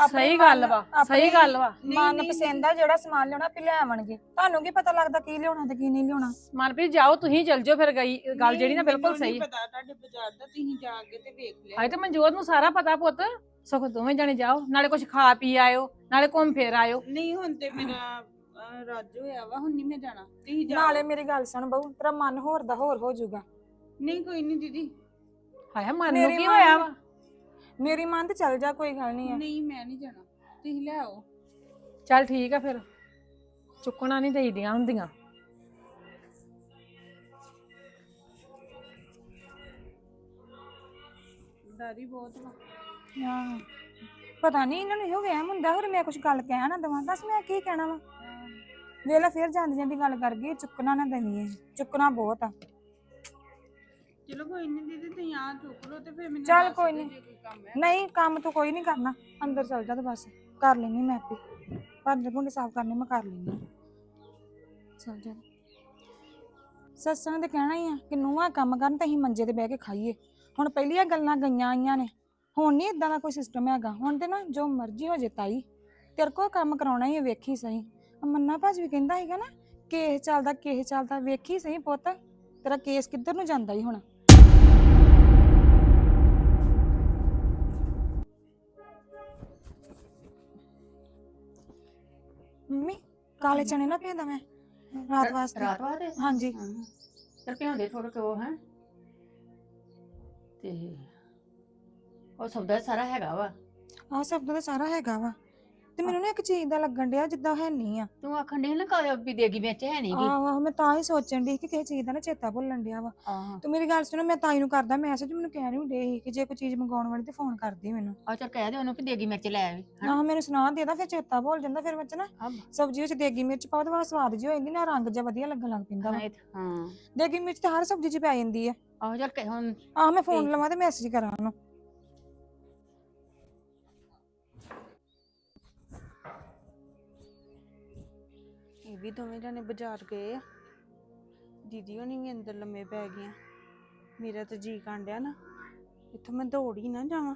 Speaker 1: ਆਪਣੇ
Speaker 3: ਸਹੀ ਗੱਲ
Speaker 1: ਮਨ-
Speaker 3: ਵਾ
Speaker 1: ਆਪਣੇ
Speaker 3: ਸਹੀ ਗੱਲ ਵਾ।
Speaker 1: ਮਨ ਪਸੰਦ ਆ ਜਿਹੜਾ ਸਮਾਨ ਲਿਆਉਣਾ ਆਪੇ ਲੈ ਆਵਣਗੇ। ਤੁਹਾਨੂੰ ਕੀ ਪਤਾ ਲੱਗਦਾ ਕੀ ਲਿਆਉਣਾ ਤੇ ਕੀ ਨਹੀਂ ਲਿਆਉਣਾ।
Speaker 3: ਮਨਪ੍ਰੀਤ ਜਾਓ ਤੁਸੀਂ ਚੱਲ ਜਾਓ ਫਿਰ ਗਈ ਗੱਲ ਜਿਹੜੀ ਨਾ ਬਿਲਕੁਲ ਸਹੀ।
Speaker 6: ਨਹੀਂ ਪਤਾ ਤੁਹਾਡੇ ਬਾਜ਼ਾਰ ਦਾ ਤੁਸੀਂ ਜਾ ਕੇ ਤੇ ਵੇਖ ਲਿਆ।
Speaker 3: ਹਾਏ ਤੇ ਮਨਜੋਤ ਨੂੰ ਸਾਰਾ ਪਤਾ ਪੁੱਤ। ਸਗੋਂ ਦੋਵੇਂ ਜਣੇ ਜਾਓ ਨਾਲੇ ਕੁਝ ਖਾ ਪੀ ਆਇਓ ਨਾਲੇ ਘੁੰਮ ਫਿਰ ਆਇਓ।
Speaker 6: ਨਹੀਂ ਹੁਣ ਤੇ ਮੇਰਾ ਅਹ, ਰੱਜ ਹੋਇਆ ਵਾ ਹੁਣ ਨਹੀਂ ਮੈਂ ਜਾਣਾ। ਤੁਸੀਂ ਜਾ
Speaker 1: ਨਾਲੇ ਮੇਰੀ ਗੱਲ ਸੁਣ ਬਹੂ ਤੇਰਾ ਮਨ ਹੋਰ ਦਾ ਹੋਰ ਹੋ ਜਾਊਗਾ।
Speaker 6: ਨਹੀਂ ਕੋਈ ਨਹੀਂ ਦੀਦੀ।
Speaker 3: ਹਾਏ ਮਨ ਨੂੰ
Speaker 1: ਮੇਰੀ
Speaker 3: ਕੀ
Speaker 1: ਮਾਂ
Speaker 3: ਹੋਇਆ ਵਾ?
Speaker 1: ਮੇਰੀ ਮਨ ਤੇ ਚੱਲ ਜਾ ਕੋਈ ਗੱਲ ਨਹੀਂ ਆ।
Speaker 6: ਨਹੀਂ ਮੈਂ ਨਹੀਂ ਜਾਣਾ। ਤੁਸੀਂ ਲੈ ਆਓ।
Speaker 3: ਚੱਲ ਠੀਕ ਆ ਫਿਰ। ਚੁੱਕਣਾ ਨਹੀਂ ਦੇਈਦੀਆਂ ਹੁੰਦੀਆਂ।
Speaker 6: ਦਾਦੀ ਬਹੁਤ ਵਾ।
Speaker 1: ਆਹ, ਪਤਾ ਨਹੀਂ ਇਹਨਾਂ ਨੂੰ ਇਹੋ ਵਹਿਮ ਹੁੰਦਾ ਹੋਰ ਮੈਂ ਕੁਝ ਗੱਲ ਕਹਿ ਨਾ ਦਵਾਂ। ਦੱਸ ਮੈਂ ਕੀ ਕਹਿਣਾ ਵਾ? ਵੇਲਾ ਫੇਰ ਜਾਂਦੀ ਜਾਂਦੀ ਗੱਲ ਕਰ ਗਈ ਚੁੱਕਣਾ ਨਾ ਦੇਣੀ ਚੁੱਕਣਾ ਬਹੁਤ ਆ।
Speaker 6: ਚਲੋ ਕੋਈ ਨਹੀਂ ਦੀਦੀ ਤੁਸੀਂ ਆ ਚੁੱਕ ਲਓ ਤੇ ਫਿਰ ਮੈਨੂੰ
Speaker 1: ਚੱਲ
Speaker 6: ਦੱਸ
Speaker 1: ਕੋਈ
Speaker 6: ਦਿਓ
Speaker 1: ਨੀ।
Speaker 6: ਜੇ ਕੋਈ ਕੰਮ ਹੈ।
Speaker 1: ਨਹੀਂ ਕੰਮ ਤੂੰ ਕੋਈ ਨਹੀਂ ਕਰਨਾ। ਅੰਦਰ ਚੱਲ ਜਾ ਤੇ ਬਸ ਕਰ ਲੈਣੀ ਮੈਂ ਆਪੇ। ਭਾਂਡੇ ਭੁੰਡੇ ਸਾਫ਼ ਕਰਨੇ ਮੈਂ ਕਰ ਲੈਣੀ ਚੱਲ ਜਾ। ਸੱਸਾਂ ਤਾਂ ਕਹਿਣਾ ਹੀ ਆ ਕਿ ਨੂੰਹਾਂ ਕੰਮ ਕਰਨ ਤੇ ਅਸੀਂ ਮੰਜੇ ਤੇ ਬਹਿ ਕੇ ਖਾਈਏ। ਹੁਣ ਪਹਿਲੀਆਂ ਗੱਲਾਂ ਗਈਆਂ ਆਈਆਂ ਨੇ। ਹੁਣ ਨਹੀਂ ਇਦਾਂ ਦਾ ਕੋਈ ਸਿਸਟਮ ਹੈਗਾ। ਹੁਣ ਤੇ ਨਾ ਜੋ ਮਰਜ਼ੀ ਹੋ ਜੇ ਤਾਈ। ਤੇਰੇ ਕੋਲ ਕੰਮ ਕਰਾਉਣਾ ਹੀ ਆ, ਵੇਖੀ ਸਹੀ। ਆਹ ਮੰਨਾ ਭਾਜੀ ਵੀ ਕਹਿੰਦਾ ਸੀਗਾ ਨਾ ਕੇਸ ਚੱਲਦਾ ਕੇਸ ਚੱਲਦਾ ਵੇਖੀ ਸਹੀ ਪੁੱਤ। ਤੇਰਾ ਕੇਸ ਕਿੱਧਰ ਨੂੰ ਜਾਂਦਾ ਹੀ ਹੁਣ? ਮੰਮੀ ਕਾਲੇ ਚਨੇ ਨਾ ਭੇਜਦਾ ਮੈਂ। ਰਾਤ ਵਾਸਤੇ।
Speaker 2: ਰਾਤ ਵਾਸਤੇ?
Speaker 1: ਹਾਂਜੀ।
Speaker 2: ਚਲ ਭਿਉਂਦੇ ਥੋੜਾ ਕਿਉਂ ਹੈ। ਤੇ ਉਹ ਸੌਦਾ ਸਾਰਾ ਹੈਗਾ ਵਾ?
Speaker 1: ਆਹ ਸਭ ਦਾ ਤਾਂ ਸਾਰਾ ਹੈਗਾ ਵਾ। ਤੇ ਮੈਨੂੰ ਨਾ ਇੱਕ ਚੀਜ਼ ਦਾ ਲੱਗਣ ਡਿਆ ਜਿੱਦਾਂ ਹੈ ਨਹੀਂ ਆ।
Speaker 2: ਤੂੰ ਆਖਣ ਦੇ ਨਾ ਕਾਲੇ ਵੀ ਦੇਗੀ ਵਿੱਚ ਹੈ ਨਹੀਂਗੀ
Speaker 1: ਆਹੋ ਆਹੋ ਮੈਂ ਤਾਂ ਹੀ ਸੋਚਣ ਦੀ ਕਿ ਕਿਸੇ ਚੀਜ਼ ਦਾ ਨਾ ਚੇਤਾ ਭੁੱਲਣ ਡਿਆ ਵਾ।
Speaker 2: ਆਹ।
Speaker 1: ਤੇ ਮੇਰੀ ਗੱਲ ਸੁਣੋ ਮੈਂ ਤਾਈ ਨੂੰ ਕਰਦਾ ਮੈਸੇਜ ਮੈਨੂੰ ਕਹਿ ਰਹੀ ਡੇ ਕਿ ਜੇ ਕੋਈ ਚੀਜ਼ ਮੰਗਾਉਣ ਵਾਲੀ ਤੇ ਫੋਨ ਕਰਦੀ ਮੈਨੂੰ।
Speaker 2: ਆ ਚਲ ਕਹਿ ਦੇ ਉਹਨੂੰ ਵੀ ਦੇਗੀ ਮਿਰਚ ਲੈ ਆਵੀ
Speaker 1: ਆਹ ਮੈਨੂੰ ਸੁਣਾ ਦੇਦਾ ਫਿਰ ਚੇਤਾ ਭੁੱਲ ਜਾਂਦਾ ਫਿਰ ਵਿੱਚ ਨਾ
Speaker 2: ਹਾਂ।
Speaker 1: ਸਬਜ਼ੀ ਵਿੱਚ ਦੇਗੀ ਮਿਰਚ ਪਾਓ ਤੇ ਬੜਾ ਸਵਾਦ ਜਿਹਾ ਹੋ ਜਾਂਦੀ ਨਾ ਰੰਗ ਜਿਹਾ ਵਧੀਆ ਲੱਗਣ ਲੱਗ ਪੈਂਦਾ ਵਾ।
Speaker 2: ਹਾਂ
Speaker 1: ਦੇਗੀ ਮਿਰਚ ਤਾਂ ਹਰ ਸਬਜ਼ੀ 'ਚ ਪੈ ਜਾਂਦੀ ਆ।
Speaker 2: ਆਹ ਚਲ ਕਹਿ ਹੁਣ
Speaker 1: ਆਹ ਮੈਂ ਫੋਨ। ਲਵਾਂ ਤੇ ਮੈਸੇਜ ਕਰਾਂ ਉਹਨੂੰ।
Speaker 6: ਵੀ ਦੋਵੇਂ ਜਾਣੇ ਬਾਜ਼ਾਰ ਗਏ ਆ। ਦੀਦੀ ਹੋਣੀ ਵੀ ਅੰਦਰ ਲੰਮੇ ਪੈ ਗਈਆਂ। ਮੇਰਾ ਤਾਂ ਜੀ ਕਾਂਡਿਆ ਨਾ। ਇੱਥੋਂ ਮੈਂ ਦੌੜ ਹੀ ਨਾ ਜਾਵਾਂ।